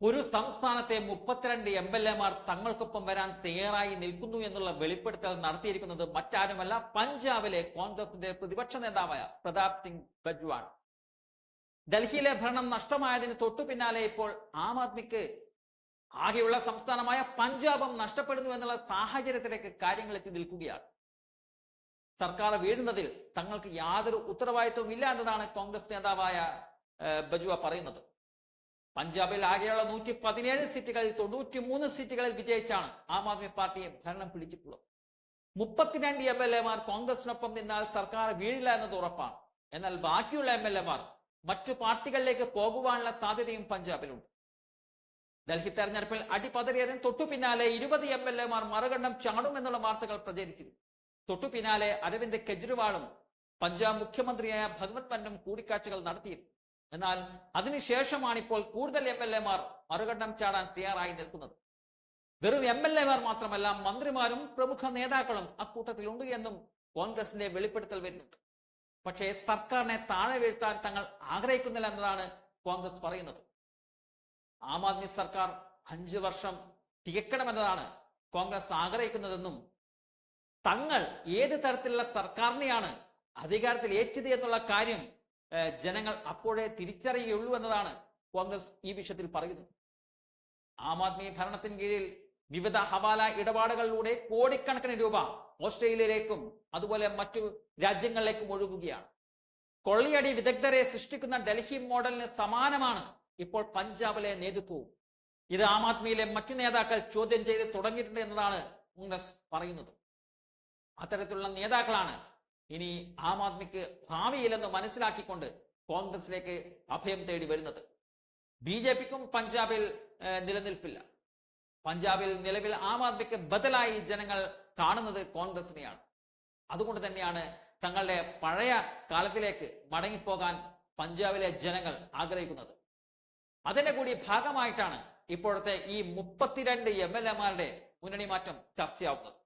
ഒരു സംസ്ഥാനത്തെ മുപ്പത്തിരണ്ട് എം എൽ എമാർ തങ്ങൾക്കൊപ്പം വരാൻ തയ്യാറായി നിൽക്കുന്നു എന്നുള്ള വെളിപ്പെടുത്തൽ നടത്തിയിരിക്കുന്നത് മറ്റാരുമല്ല പഞ്ചാബിലെ കോൺഗ്രസിന്റെ പ്രതിപക്ഷ നേതാവായ പ്രതാപ് സിംഗ് ബജ്വാൾ ഡൽഹിയിലെ ഭരണം നഷ്ടമായതിന് തൊട്ടു പിന്നാലെ ഇപ്പോൾ ആം ആദ്മിക്ക് ആകെയുള്ള സംസ്ഥാനമായ പഞ്ചാബും നഷ്ടപ്പെടുന്നു എന്നുള്ള സാഹചര്യത്തിലേക്ക് കാര്യങ്ങൾ എത്തി നിൽക്കുകയാണ്. സർക്കാർ വീഴുന്നതിൽ തങ്ങൾക്ക് യാതൊരു ഉത്തരവാദിത്വം ഇല്ല എന്നതാണ് കോൺഗ്രസ് നേതാവായ ബജുവ പറയുന്നത്. പഞ്ചാബിൽ ആകെയുള്ള നൂറ്റി പതിനേഴ് സീറ്റുകളിൽ തൊണ്ണൂറ്റി മൂന്ന് സീറ്റുകളിൽ വിജയിച്ചാണ് ആം ആദ്മി പാർട്ടിയെ ഭരണം പിടിച്ചിട്ടുള്ളത്. മുപ്പത്തിരണ്ട് എം എൽ എമാർ കോൺഗ്രസിനൊപ്പം നിന്നാൽ സർക്കാർ വീഴില്ല എന്നത് ഉറപ്പാണ്. എന്നാൽ ബാക്കിയുള്ള എം എൽ എമാർ മറ്റു പാർട്ടികളിലേക്ക് പോകുവാനുള്ള സാധ്യതയും പഞ്ചാബിലുണ്ട്. ഡൽഹി തെരഞ്ഞെടുപ്പിൽ അടിപതറിയതിന് തൊട്ടു പിന്നാലെ ഇരുപത് എം എൽ എമാർ മറുകണ്ഠം ചാടുമെന്നുള്ള വാർത്തകൾ പ്രചരിച്ചിരുന്നു. തൊട്ടു പിന്നാലെ അരവിന്ദ് കെജ്രിവാളും പഞ്ചാബ് മുഖ്യമന്ത്രിയായ ഭഗവത് മന്നും കൂടിക്കാഴ്ചകൾ നടത്തിയിരുന്നു. എന്നാൽ അതിനുശേഷമാണ് ഇപ്പോൾ കൂടുതൽ എം എൽ എമാർ മറുകണ്ഠം ചാടാൻ തയ്യാറായി നിൽക്കുന്നത്. വെറും എം എൽ എമാർ മാത്രമല്ല മന്ത്രിമാരും പ്രമുഖ നേതാക്കളും അക്കൂട്ടത്തിലുണ്ട് എന്നും കോൺഗ്രസിന്റെ വെളിപ്പെടുത്തൽ വരുന്നുണ്ട്. പക്ഷേ സർക്കാരിനെ താഴെ വീഴ്ത്താൻ തങ്ങൾ ആഗ്രഹിക്കുന്നില്ല എന്നതാണ് കോൺഗ്രസ് പറയുന്നത്. ആം ആദ്മി സർക്കാർ അഞ്ചു വർഷം തികക്കണമെന്നതാണ് കോൺഗ്രസ് ആഗ്രഹിക്കുന്നതെന്നും തങ്ങൾ ഏത് തരത്തിലുള്ള സർക്കാരിനെയാണ് അധികാരത്തിൽ ഏറ്റത് എന്നുള്ള കാര്യം ജനങ്ങൾ അപ്പോഴേ തിരിച്ചറിയുള്ളൂ എന്നതാണ് കോൺഗ്രസ് ഈ വിഷയത്തിൽ പറയുന്നത്. ആം ആദ്മി ഭരണത്തിന് കീഴിൽ വിവിധ ഹവാല ഇടപാടുകളിലൂടെ കോടിക്കണക്കിന് രൂപ ഓസ്ട്രേലിയയിലേക്കും അതുപോലെ മറ്റു രാജ്യങ്ങളിലേക്കും ഒഴുകുകയാണ്. കൊള്ളിയടി വിദഗ്ധരെ സൃഷ്ടിക്കുന്ന ഡൽഹി മോഡലിന് സമാനമാണ് ഇപ്പോൾ പഞ്ചാബിലെ നേതൃത്വവും. ഇത് ആം ആദ്മിയിലെ മറ്റു നേതാക്കൾ ചോദ്യം ചെയ്ത് തുടങ്ങിയിട്ടുണ്ട് എന്നതാണ് കോൺഗ്രസ് പറയുന്നത്. അത്തരത്തിലുള്ള നേതാക്കളാണ് ഇനി ആം ആദ്മിക്ക് ഭാവിയില്ലെന്ന് മനസ്സിലാക്കിക്കൊണ്ട് കോൺഗ്രസിലേക്ക് അഭയം തേടി വരുന്നത്. ബി ജെ പിക്കും പഞ്ചാബിൽ നിലനിൽപ്പില്ല. പഞ്ചാബിൽ നിലവിൽ ആം ആദ്മിക്ക് ബദലായി ജനങ്ങൾ കാണുന്നത് കോൺഗ്രസിനെയാണ്. അതുകൊണ്ട് തന്നെയാണ് തങ്ങളുടെ പഴയ കാലത്തിലേക്ക് മടങ്ങിപ്പോകാൻ പഞ്ചാബിലെ ജനങ്ങൾ ആഗ്രഹിക്കുന്നത്. അതിന്റെ കൂടി ഭാഗമായിട്ടാണ് ഇപ്പോഴത്തെ ഈ മുപ്പത്തിരണ്ട് എം എൽ എമാരുടെ മുന്നണി മാറ്റം ചർച്ചയാവുന്നത്.